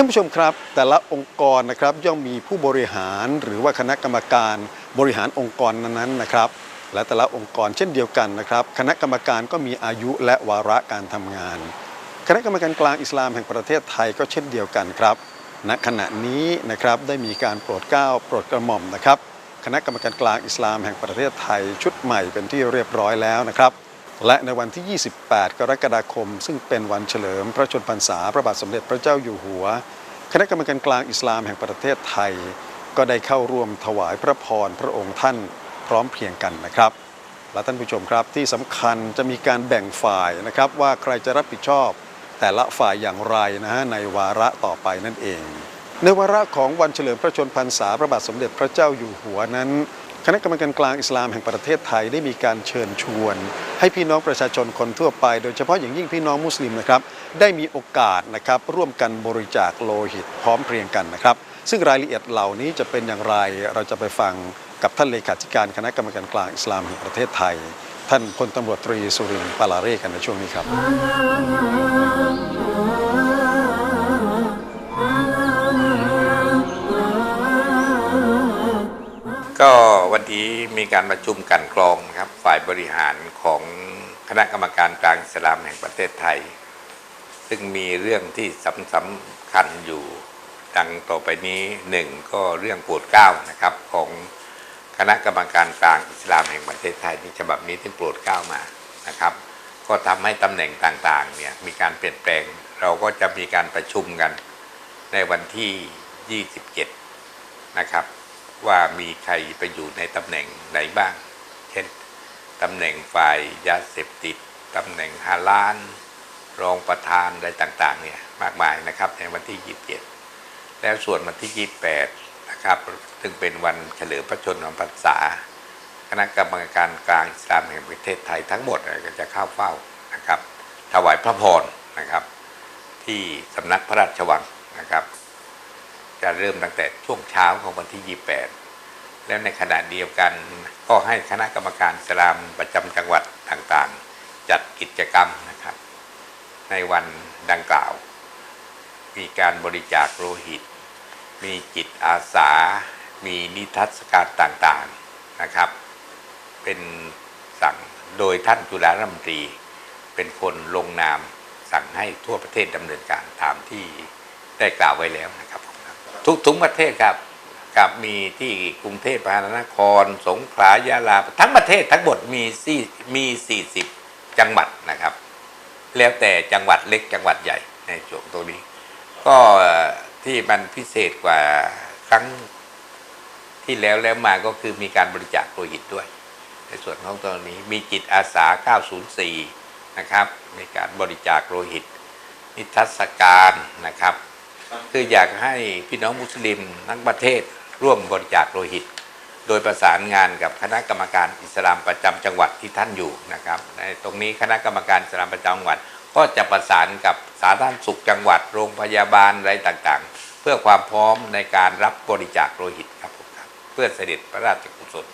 ท่านผู้ชมครับ แต่ละองค์กรนะครับย่อมมีผู้บริหารหรือว่าคณะกรรมการบริหารองค์กรนั้นๆนะครับ และแต่ละองค์กรเช่นเดียวกันนะครับ คณะกรรมการก็มีอายุและวาระการทำงาน คณะกรรมการกลางอิสลามแห่งประเทศไทยก็เช่นเดียวกันครับณขณะนี้นะครับได้มีการโปรดเกล้าโปรดกระหม่อมนะครับ คณะกรรมการกลางอิสลามแห่งประเทศไทยชุดใหม่เป็นที่เรียบร้อยแล้วนะครับ และในวันที่ 28 กรกฎาคม ซึ่งเป็นวันเฉลิมพระชนพรรษา พระบาทสมเด็จพระเจ้าอยู่หัว คณะกรรมการกลางอิสลามแห่งประเทศไทย ก็ได้เข้าร่วมถวายพระพรพระองค์ท่านพร้อมเพรียงกันนะครับ และท่านผู้ชมครับที่สำคัญจะมีการแบ่งฝ่ายนะครับว่าใครจะรับผิดชอบ แต่ละฝ่ายอย่างไรนะฮะในวาระต่อไปนั่นเอง ในวาระของวันเฉลิมพระชนพรรษาพระบาทสมเด็จพระเจ้าอยู่หัวนั้น คณะกรรมการกลางอิสลามแห่งประเทศไทยได้มีการเชิญชวน ให้พี่น้องประชาชนคนทั่วไป โดยเฉพาะอย่างยิ่งพี่น้องมุสลิมนะครับได้มีโอกาสนะครับร่วมกันบริจาคโลหิตพร้อมเพรียงกันนะครับ ซึ่งรายละเอียดเหล่านี้จะเป็นอย่างไรเราจะไปฟังกับท่านเลขาธิการคณะกรรมการกลางอิสลามแห่งประเทศไทย ท่านพลตำรวจตรีสุรินทร์ปาลาเร่กันในช่วงนี้ครับ ก็วันนี้มีการประชุมกันกรองครับ ฝ่ายบริหารของคณะกรรมการกลางอิสลามแห่งประเทศไทย ซึ่งมีเรื่องที่สำสำคัญอยู่ ดังต่อไปนี้หนึ่งก็เรื่องโปรดเกล้านะครับของคณะกรรมการกลางอิสลามแห่งประเทศไทยที่ฉบับนี้ที่โปรดเกล้ามานะครับ ก็ทำให้ตำแหน่งต่างๆเนี่ยมีการเปลี่ยนแปลง เราก็จะมีการประชุมกันในวันที่ 27 นะครับ ว่ามีใครไปอยู่ในตำแหน่งไหนบ้าง เช่นตำแหน่งฝ่ายยาเสพติดตำแหน่งฮาลาน รองประธานอะไรต่างๆเนี่ยมากมายนะครับในวันที่ 27 แล้วส่วนวันที่ 28 นะครับ ซึ่งเป็นวันเฉลิมพระชนมพรรษา คณะกรรมการกลางอิสลามแห่งประเทศไทยทั้งหมดก็จะเข้าเฝ้านะครับ ถวายพระพรนะครับ ที่สำนักพระราชวังนะครับ จะเริ่มตั้งแต่ช่วงเช้าของวันที่ 28 แล้วในขณะเดียวกันก็ให้คณะกรรมการสลามประจำจังหวัดต่างๆ จัดกิจกรรมนะครับ ในวันดังกล่าว มีการบริจาคโลหิต มีจิตอาสา มีนิทรรศการต่างๆนะครับ เป็นสั่งโดยท่านจุฬารัมตรี เป็นคนลงนามสั่งให้ทั่วประเทศดำเนินการตามที่ได้กล่าวไว้แล้วนะครับ ทุกทุกประเทศครับกับมีที่กรุงเทพมหานคร สงขลายะลาทั้งประเทศทั้งหมดมีสี่มี40จังหวัดนะครับ แล้วแต่จังหวัดเล็กจังหวัดใหญ่ในช่วงตรงนี้ ก็ที่มันพิเศษกว่าครั้งที่แล้วแล้วมาก็คือมีการบริจาคโลหิตด้วย ในส่วนของตรงนี้มีจิตอาสา 904 นะครับมีการบริจาคโลหิตนิทรรศการนะครับ คืออยากให้พี่น้องมุสลิมทั้งประเทศร่วมบริจาคโลหิต โดยประสานงานกับคณะกรรมการอิสลามประจำจังหวัดที่ท่านอยู่นะครับในตรงนี้คณะกรรมการอิสลามประจำจังหวัด ก็จะประสานกับสาธารณสุขจังหวัดโรงพยาบาลอะไรต่างๆ เพื่อความพร้อมในการรับบริจาคโลหิตครับผมครับเพื่อเสด็จพระราชกุศล